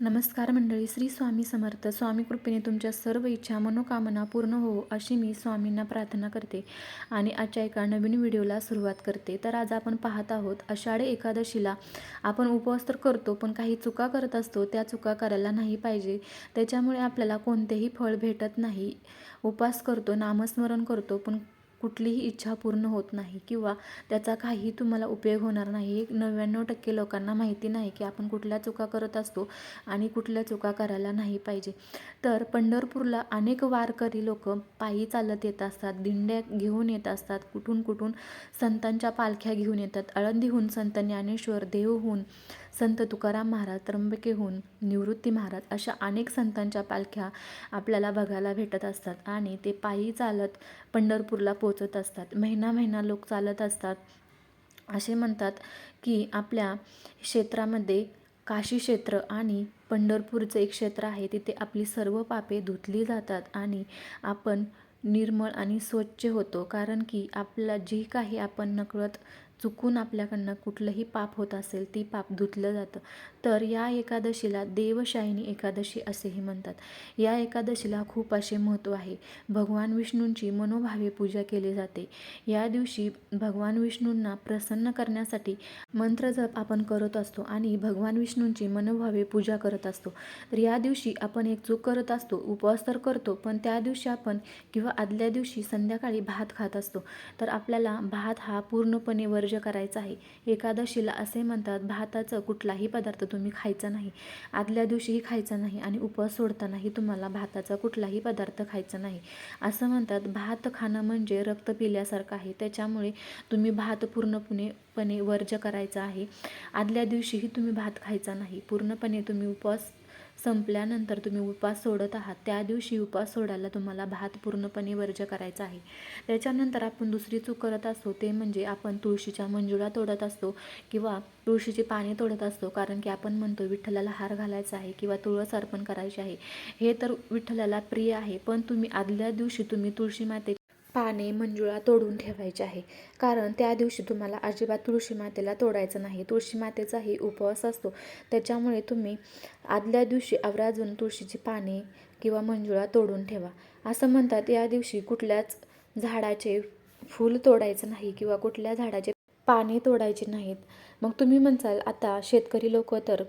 नमस्कार मंडळी श्री स्वामी समर्थ. स्वामी कृपेने तुमच्या सर्व इच्छा मनोकामना पूर्ण हो अशी मी स्वामींना प्रार्थना करते आणि आजच्या एका नवीन व्हिडिओला सुरुवात करते. तर आज आपण पाहत आहोत आषाढी एकादशीला आपण उपवास तर करतो पण काही चुका करत असतो त्या चुका करायला नाही पाहिजे. त्याच्यामुळे आपल्याला कोणतेही फळ भेटत नाही. उपवास करतो नामस्मरण करतो पण कुठलीही इच्छा पूर्ण होत नाही किंवा त्याचा काही तुम्हाला उपयोग होणार नाही. एक नव्याण्णव टक्के लोकांना माहिती नाही की आपण कुठल्या चुका करत असतो आणि कुठल्या चुका करायला नाही पाहिजे. तर पंढरपूरला अनेक वारकरी लोक पायी चालत येत असतात दिंड्या घेऊन येत असतात कुठून कुठून संतांच्या पालख्या घेऊन येतात. आळंदीहून संत ज्ञानेश्वर देवहून संत तुकाराम महाराज त्र्यंबकेहून निवृत्ती महाराज अशा अनेक संतांच्या पालख्या आपल्याला बघायला भेटत असतात आणि ते पायी चालत पंढरपूरला पोचत असतात. महिना महिना लोक चालत असतात. असे म्हणतात की आपल्या क्षेत्रामध्ये काशी क्षेत्र आणि पंढरपूरचं एक क्षेत्र आहे. तिथे आपली सर्व पापे धुतली जातात आणि आपण निर्मळ आणि स्वच्छ होतो. कारण की आपला जी काही आपण नकळत चुकून आपल्याकडनं कुठलंही पाप होत असेल ती पाप धुतलं जातं. तर या एकादशीला देवशाहिनी एकादशी असेही म्हणतात. या एकादशीला खूप असे महत्त्व आहे. भगवान विष्णूंची मनोभावे पूजा केली जाते. या दिवशी भगवान विष्णूंना प्रसन्न करण्यासाठी मंत्र जप आपण करत असतो आणि भगवान विष्णूंची मनोभावे पूजा करत असतो. तर या दिवशी आपण एक चूक करत असतो उपवास तर करतो पण त्या दिवशी आपण किंवा आदल्या दिवशी संध्याकाळी भात खात असतो. तर आपल्याला भात हा पूर्णपणे वर वर्ज करायचा आहे. एकादशीला असे म्हणतात भाताचं कुठलाही पदार्थ तुम्ही खायचा नाही. आदल्या दिवशीही खायचा नाही आणि उपवास सोडतानाही तुम्हाला भाताचा कुठलाही पदार्थ खायचा नाही. असं म्हणतात भात खाणं म्हणजे रक्त पिल्यासारखं आहे. त्याच्यामुळे तुम्ही भात पूर्णपणे पणे वर्ज करायचा आहे. आदल्या दिवशीही तुम्ही भात खायचा नाही. पूर्णपणे तुम्ही उपवास संपल्यानंतर तुम्ही उपवास सोडत आहात. त्या दिवशी उपवास सोडायला तुम्हाला भात पूर्णपणे वर्ज्य करायचा आहे. त्याच्यानंतर आपण दुसरी चूक करत असतो ते म्हणजे आपण तुळशीच्या मंजुळा तोडत असतो किंवा तुळशीची पाने तोडत असतो. कारण की आपण म्हणतो विठ्ठलाला हार घालायचा आहे किंवा तुळस अर्पण करायची आहे. हे तर विठ्ठलाला प्रिय आहे पण तुम्ही आदल्या दिवशी तुम्ही तुळशी माते पाने मंजुळा तोडून ठेवायचे आहे. कारण त्या दिवशी तुम्हाला अजिबात तुळशी मातेला तोडायचं नाही. तुळशी मातेचाही उपवास असतो. त्याच्यामुळे तुम्ही आदल्या दिवशी आवराजून तुळशीची पाने किंवा मंजुळा तोडून ठेवा. असं म्हणतात या दिवशी कुठल्याच झाडाचे फूल तोडायचं नाही किंवा कुठल्या झाडाचे पाने तोडायचे नाहीत. मग तुम्ही म्हणसाल आता शेतकरी लोक तर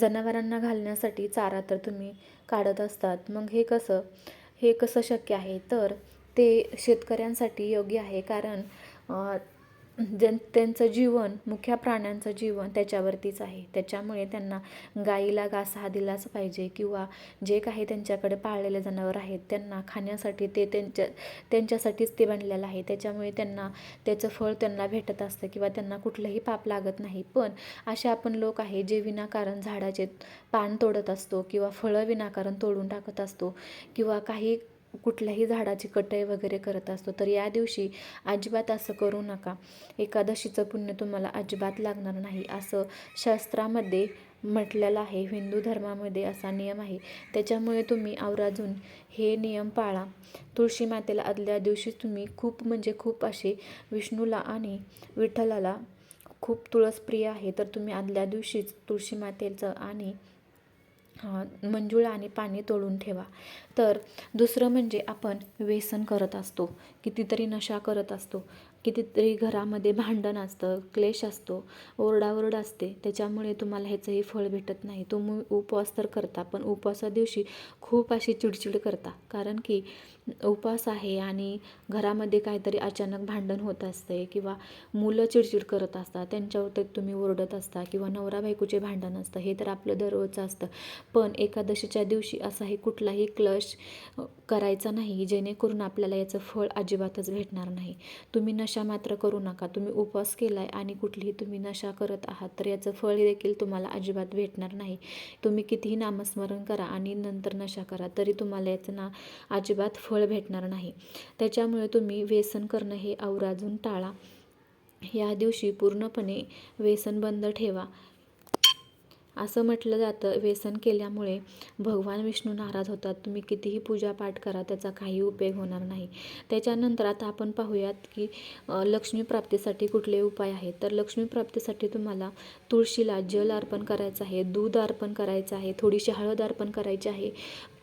जनावरांना घालण्यासाठी चारा तर तुम्ही काढत असतात. मग हे कसं हे कसं शक्य आहे? तर ते शेतकऱ्यांसाठी योग्य आहे. कारण जन त्यांचं जीवन मुख्य प्राण्यांचं जीवन त्याच्यावरतीच आहे. त्याच्यामुळे त्यांना गाईला घास हा दिलाच पाहिजे किंवा जे काही त्यांच्याकडे पाळलेले जनावर आहेत त्यांना खाण्यासाठी ते त्यांच्या त्यांच्यासाठीच ते बनलेलं आहे. त्याच्यामुळे त्यांना त्याचं फळ त्यांना भेटत असतं किंवा त्यांना कुठलंही पाप लागत नाही. पण असे आपण लोक आहे जे विनाकारण झाडाचे पान तोडत असतो किंवा फळं विनाकारण तोडून टाकत असतो किंवा काही कुठल्याही झाडाची कटई वगैरे करत असतो तर या दिवशी अजिबात असं करू नका. एकादशीचं पुण्य तुम्हाला अजिबात लागणार नाही. असं शास्त्रामध्ये म्हटलेलं आहे. हिंदू धर्मामध्ये असा नियम आहे. त्याच्यामुळे तुम्ही आवराजून हे नियम पाळा. तुळशी मातेला आदल्या दिवशी तुम्ही खूप म्हणजे खूप असे विष्णूला आणि विठ्ठलाला खूप तुळसप्रिय आहे. तर तुम्ही आदल्या दिवशीच तुळशी मातेचं आणि मंजुळा आणि पाणी तोडून ठेवा. तर दुसरं म्हणजे आपण व्यसन करत असतो. कितीतरी नशा करत असतो. कितीतरी घरामध्ये भांडण असतं क्लेश असतो ओरडाओरड असते. त्याच्यामुळे तुम्हाला ह्याचंही फळ भेटत नाही. तुम्ही उपवास तर करता पण उपवासा दिवशी खूप अशी चिडचिड करता. कारण की उपवास आहे आणि घरामध्ये काहीतरी अचानक भांडण होत असते किंवा मुलं चिडचिड करत असतात त्यांच्यावर तुम्ही ओरडत असता किंवा नवरा बायकोचे भांडण असतं हे तर आपलं दररोजचं असतं. पण एकादशीच्या दिवशी असाही कुठलाही क्लश करायचा नाही जेणेकरून आपल्याला याचं फळ अजिबातच भेटणार नाही. तुम्ही नशा मात्र करू नका. तुम्ही उपवास केला आहे आणि कुठलीही तुम्ही नशा करत आहात तर याचं फळ देखील तुम्हाला अजिबात भेटणार नाही. तुम्ही कितीही नामस्मरण करा आणि नंतर नशा करा तरी तुम्हाला याचं ना अजिबात फळ भेटणार नाही. त्याच्यामुळे तुम्ही व्यसन करणं हे आवराजून टाळा. या दिवशी पूर्णपणे व्यसन बंद ठेवा. असं म्हटलं जातं. व्यसन केल्यामुळे भगवान विष्णू नाराज होतात. तुम्ही कितीही पूजापाठ करा त्याचा काही उपयोग होणार नाही. त्याच्यानंतर आता आपण पाहूयात की लक्ष्मीप्राप्तीसाठी लक्ष्मी प्राप्तीसाठी कुठले उपाय आहेत? तर लक्ष्मी प्राप्तीसाठी तुम्हाला तुळशीला जल अर्पण करायचं आहे दूध अर्पण करायचं आहे थोडीशी हळद अर्पण करायची आहे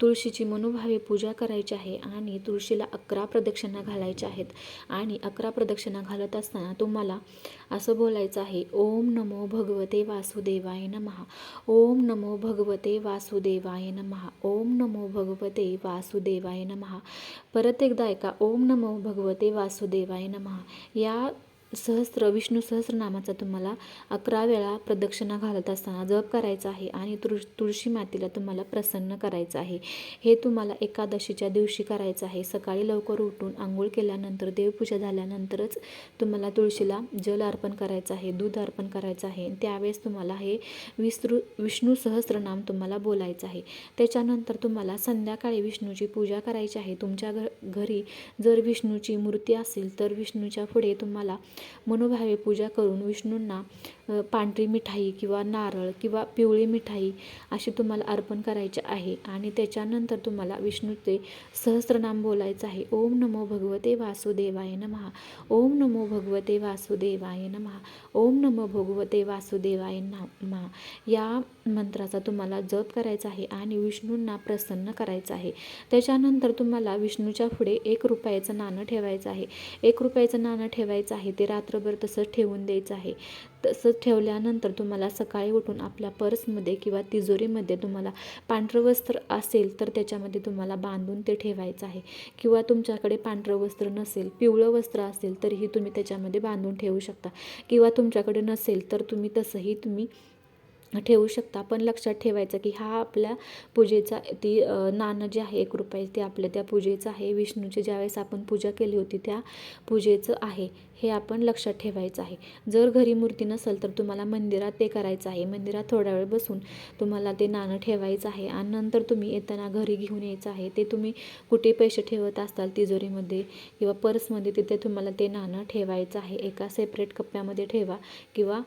तुळशीची मनोभावे पूजा करायची आहे आणि तुळशीला अकरा प्रदक्षिणा घालायच्या आहेत. आणि अकरा प्रदक्षिणा घालत असताना तुम्हाला असं बोलायचं आहे ओम नमो भगवते वासुदेवाय नमः. ओम नमो भगवते वासुदेवाय नमहा ओम नमो भगवते वासुदेवाय नमः. परत एकदा ऐका. ओम नमो भगवते वासुदेवाय नमः. या सहस्त्र विष्णू सहस्रनामाचा तुम्हाला अकरा वेळा प्रदक्षिणा घालत असताना जप करायचा आहे आणि तुळ तुळशी मातेला तुम्हाला प्रसन्न करायचं आहे. हे तुम्हाला एकादशीच्या दिवशी करायचं आहे. सकाळी लवकर उठून आंघोळ केल्यानंतर देवपूजा झाल्यानंतरच तुम्हाला तुळशीला जल अर्पण करायचं आहे दूध अर्पण करायचं आहे. त्यावेळेस तुम्हाला हे विस्तृ विष्णू सहस्रनाम तुम्हाला बोलायचं आहे. त्याच्यानंतर तुम्हाला संध्याकाळी विष्णूची पूजा करायची आहे. तुमच्या घ घरी जर विष्णूची मूर्ती असेल तर विष्णूच्या पुढे तुम्हाला मनोभावे पूजा करून विष्णूंना पांढरी मिठाई किंवा नारळ किंवा पिवळी मिठाई अशी तुम्हाला अर्पण करायची आहे. आणि त्याच्यानंतर तुम्हाला विष्णूचे सहस्रनाम बोलायचं आहे. ओम नमो भगवते वासुदेवाय नमः ओम नमो भगवते वासुदेवाय नमः ओम नमो भगवते वासुदेवाय नमः या मंत्राचा तुम्हाला जप करायचा आहे आणि विष्णूंना प्रसन्न करायचं आहे. त्याच्यानंतर तुम्हाला विष्णूच्या पुढे एक रुपयाचं नाणं ठेवायचं आहे. एक रुपयाचं नाणं ठेवायचं आहे ते रात्रभर तसंच ठेवून द्यायचं आहे. तसंच ठेवल्यानंतर तुम्हाला सकाळी उठून आपल्या पर्समध्ये किंवा तिजोरीमध्ये तुम्हाला पांढरं वस्त्र असेल तर त्याच्यामध्ये तुम्हाला बांधून ते ठेवायचं आहे. किंवा तुमच्याकडे पांढरं वस्त्र नसेल पिवळं वस्त्र असेल तरीही तुम्ही त्याच्यामध्ये बांधून ठेवू शकता. किंवा तुमच्याकडे नसेल तर तुम्ही तसंही तुम्ही ठेवू शकता. पण लक्षात ठेवायचं की हा आपल्या पूजेचा ती नाणं जे आहे एक रुपये ते आपल्या त्या पूजेचं आहे. विष्णूची ज्यावेळेस आपण पूजा केली होती त्या पूजेचं आहे. हे आपण लक्षात ठेवायचं आहे. जर घरी मूर्ती नसेल तर तुम्हाला मंदिरात ते करायचं आहे. मंदिरात थोडा वेळ बसून तुम्हाला ते नाणं ठेवायचं आहे. आणि नंतर तुम्ही येताना घरी घेऊन यायचं आहे. ते तुम्ही कुठे पैसे ठेवत असाल तिजोरीमध्ये किंवा पर्समध्ये तिथे तुम्हाला ते नाणं ठेवायचं आहे. एका सेपरेट कप्प्यामध्ये ठेवा किंवा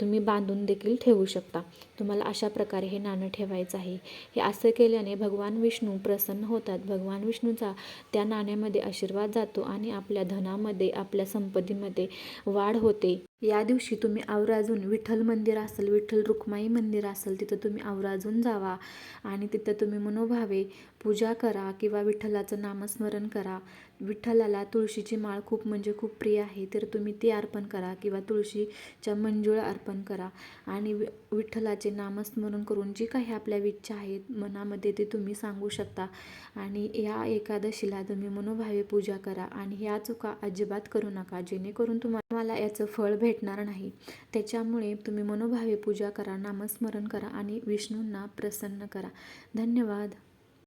तुम्ही बांधून देखील ठेवू शकता. तुम्हाला अशा प्रकारे हे नाणं ठेवायचं आहे. हे असं केल्याने भगवान विष्णू प्रसन्न होतात. भगवान विष्णूचा त्या नाण्यामध्ये आशीर्वाद जातो आणि आपल्या धनामध्ये आपल्या संपत्तीमध्ये वाढ होते. या दिवशी तुम्ही आवराजून विठ्ठल मंदिर असेल विठ्ठल रुक्माई मंदिर असेल तिथं तुम्ही आवराजून जावा. आणि तिथं तुम्ही मनोभावे पूजा करा किंवा विठ्ठलाचं नामस्मरण करा. विठ्ठलाला तुळशीची माळ खूप म्हणजे खूप प्रिय आहे तर तुम्ही ती अर्पण करा किंवा तुळशीच्या मंजुळ अर्पण करा. आणि वि विठ्ठलाचे नामस्मरण करून जी काही आपल्या इच्छा आहेत मनामध्ये ते तुम्ही सांगू शकता. आणि या एकादशीला तुम्ही मनोभावे पूजा करा. आणि ह्या चुका अजिबात करू नका जेणेकरून तुम्हाला याचं फळ भेट भेटणार नाही. त्याच्यामुळे तुम्ही मनोभावे पूजा करा नामस्मरण करा आणि विष्णूंना प्रसन्न करा. धन्यवाद.